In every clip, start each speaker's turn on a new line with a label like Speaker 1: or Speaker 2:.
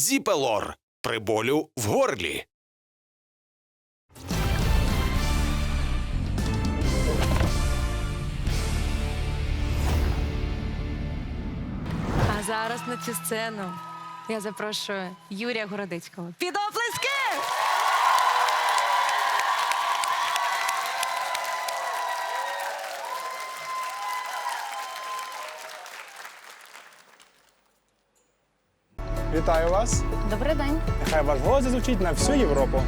Speaker 1: Зіпелор при болю в горлі.
Speaker 2: А зараз на цю сцену я запрошую Юрія Городицького. Під оплески!
Speaker 3: Вітаю вас!
Speaker 4: Добрий день.
Speaker 3: Нехай ваш голос зазвучить на всю Європу.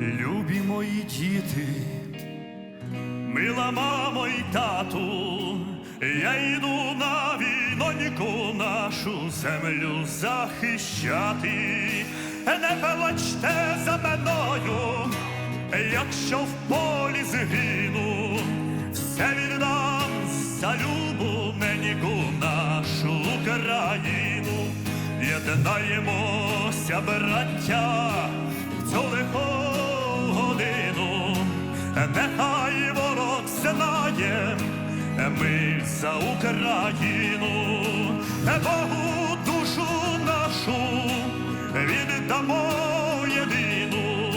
Speaker 5: Любі мої діти, мила мамо і тату, я йду на війноньку нашу землю захищати. Не плачте за мною, якщо в полі згину, все віддам за любу неньку нашу Україну. Єднаємося, браття, в цю лиху годину, нехай ворог знає, ми за Україну, Богу душу нашу віддамо єдину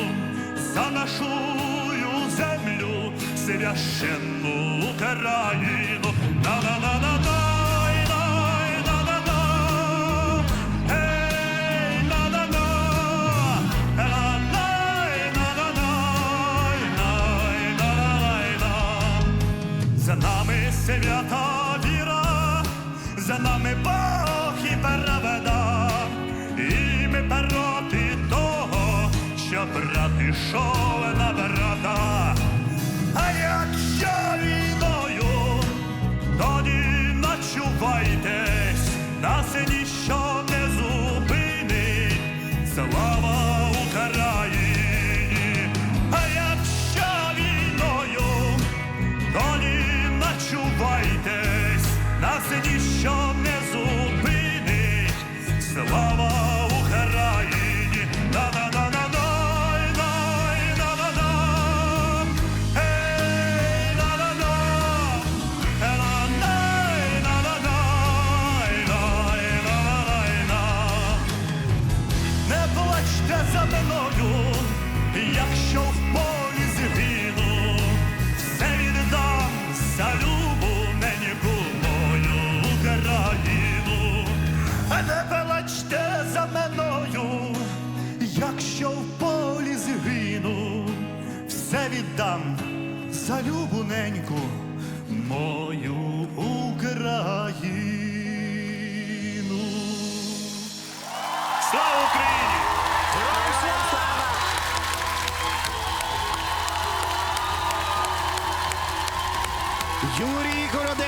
Speaker 5: за нашу землю, священну Україну. На-на-на-на-на. За нами свята віра, за нами Бог і переведа, брат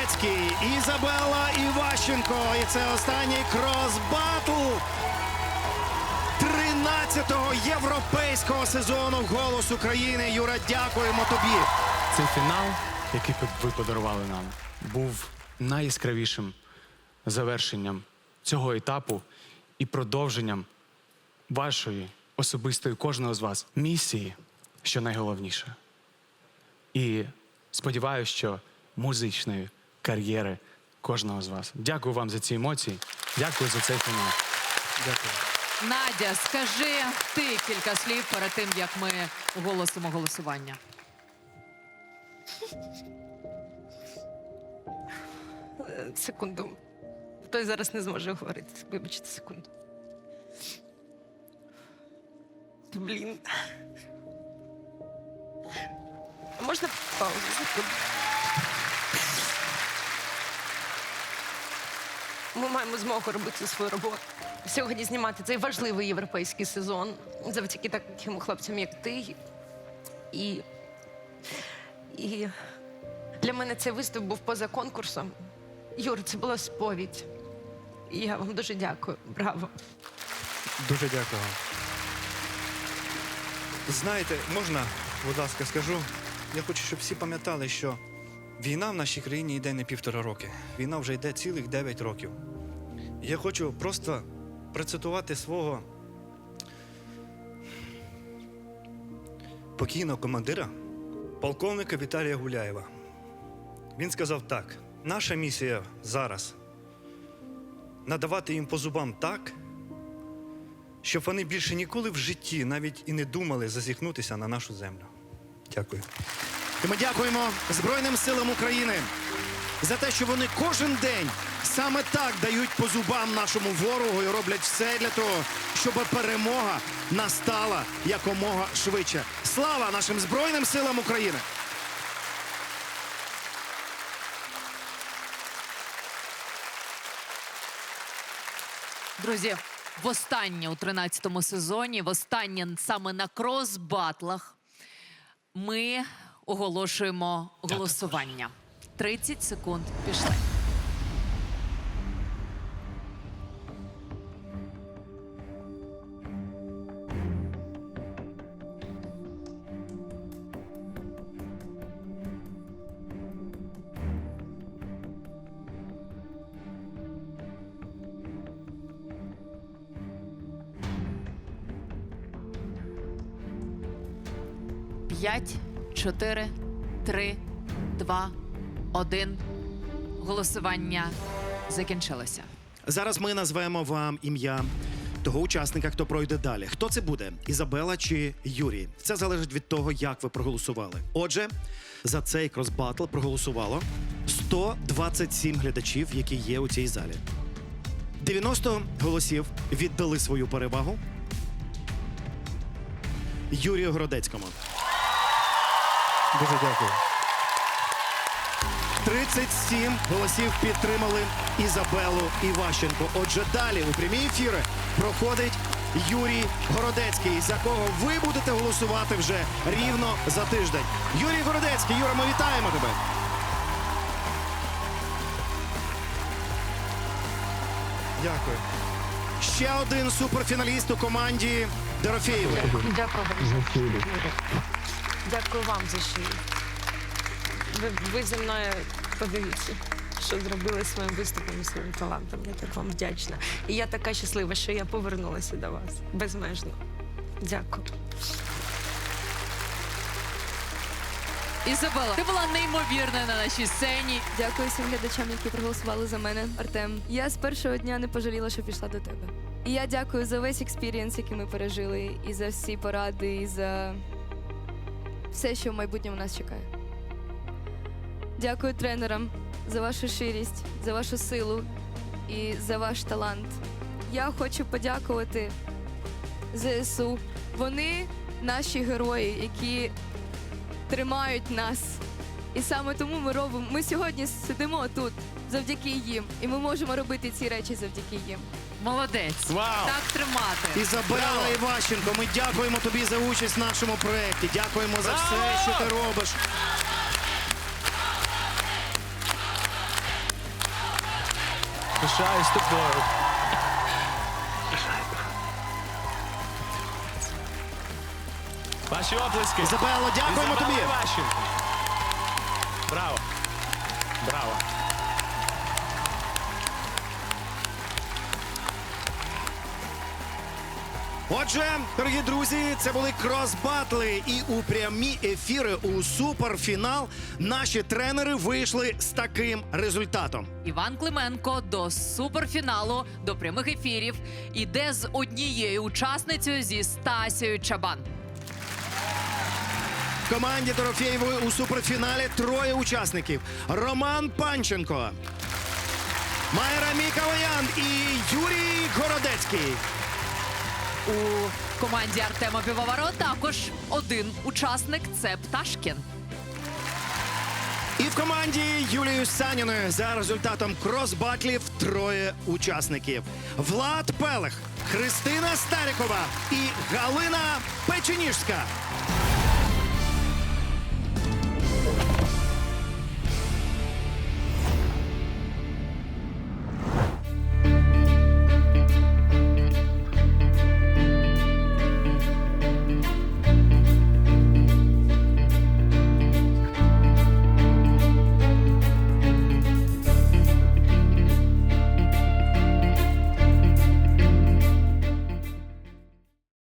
Speaker 6: Юрій Ізабела Іващенко. І це останній крос-батл 13-го європейського сезону «Голос України». Юра, дякуємо тобі.
Speaker 7: Цей фінал, який ви подарували нам, був найяскравішим завершенням цього етапу і продовженням вашої особистої кожного з вас місії, що найголовніше. І сподіваюся, що музичної кар'єри кожного з вас. Дякую вам за ці емоції. Дякую за цей фінал. Дякую.
Speaker 8: Надя, скажи ти кілька слів перед тим, як ми оголосимо голосування.
Speaker 2: Секунду. Той зараз не зможе говорити. Вибачте, секунду. Блін. Можна паузу? Секунду. Маємо змогу робити свою роботу. Сьогодні знімати цей важливий європейський сезон завдяки таким хлопцям, як ти. І, і для мене цей виступ був поза конкурсом. Юр, це була сповідь. Я вам дуже дякую. Браво.
Speaker 6: Дуже дякую.
Speaker 9: Знаєте, можна, будь ласка, скажу. Я хочу, щоб всі пам'ятали, що війна в нашій країні йде не півтора роки. Війна вже йде цілих 9 років. Я хочу просто процитувати свого покійного командира, полковника Віталія Гуляєва. Він сказав так: наша місія зараз надавати їм по зубам так, щоб вони більше ніколи в житті навіть і не думали зазіхнутися на нашу землю. Дякую.
Speaker 6: І ми дякуємо Збройним силам України за те, що вони кожен день саме так дають по зубам нашому ворогу і роблять все для того, щоб перемога настала якомога швидше. Слава нашим Збройним силам України!
Speaker 8: Друзі, востаннє у 13-му сезоні, востаннє саме на крос-батлах, ми оголошуємо голосування. 30 секунд пішли. П'ять, чотири, три, два, один. Голосування закінчилося.
Speaker 6: Зараз ми назвемо вам ім'я того учасника, хто пройде далі. Хто це буде? Ізабела чи Юрій? Це залежить від того, як ви проголосували. Отже, за цей кросбатл проголосувало 127 глядачів, які є у цій залі. 90 голосів віддали свою перевагу Юрію Городецькому.
Speaker 9: Дуже дякую.
Speaker 6: 37 голосів підтримали Ізабелу Іващенко. Отже, далі у прямі ефіри проходить Юрій Городецький, за кого ви будете голосувати вже рівно за тиждень. Юрій Городецький, Юра, ми вітаємо тебе.
Speaker 9: Дякую.
Speaker 6: Ще один суперфіналіст у команді Дорофєєвої.
Speaker 2: Дякую. Дякую вам за шию. Ви, ви зі мною подивіться, що зробили своїм виступом і своїм талантом. Я так вам вдячна. І я така щаслива, що я повернулася до вас. Безмежно. Дякую.
Speaker 8: Ізабела, ти була неймовірна на нашій сцені.
Speaker 4: Дякую всім глядачам, які проголосували за мене, Артем. Я з першого дня не пожаліла, що пішла до тебе. І я дякую за весь експірієнс, який ми пережили, і за всі поради, і за все, що в майбутньому нас чекає. Дякую тренерам за вашу ширість, за вашу силу і за ваш талант. Я хочу подякувати ЗСУ. Вони наші герої, які тримають нас. І саме тому ми робимо. Ми сьогодні сидимо тут завдяки їм, і ми можемо робити ці речі завдяки їм.
Speaker 8: Молодець.
Speaker 6: Вау!
Speaker 8: Так тримати.
Speaker 6: Ізабела Іващенко, ми дякуємо тобі за участь в нашому проєкті. Дякуємо за все, що ти робиш.
Speaker 7: Пишаюсь тобою. Ваші оплески.
Speaker 6: Ізабело, дякуємо
Speaker 7: Ізабела
Speaker 6: тобі.
Speaker 7: Іващенко. Браво. Браво.
Speaker 6: Отже, дорогі друзі, це були крос-батли. І у прямі ефіри у суперфінал наші тренери вийшли з таким результатом.
Speaker 8: Іван Клименко до суперфіналу, до прямих ефірів іде з однією учасницею зі Стасією Чабан.
Speaker 6: В команді Дорофєєвої у суперфіналі троє учасників: Роман Панченко, Майра Мікалаян і Юрій Городецький.
Speaker 8: У команді Артема Півоваро також один учасник це Пташкін.
Speaker 6: І в команді Юлії Саніної за результатом крос-батлів троє учасників: Влад Пелех, Христина Старікова і Галина Печеніжська.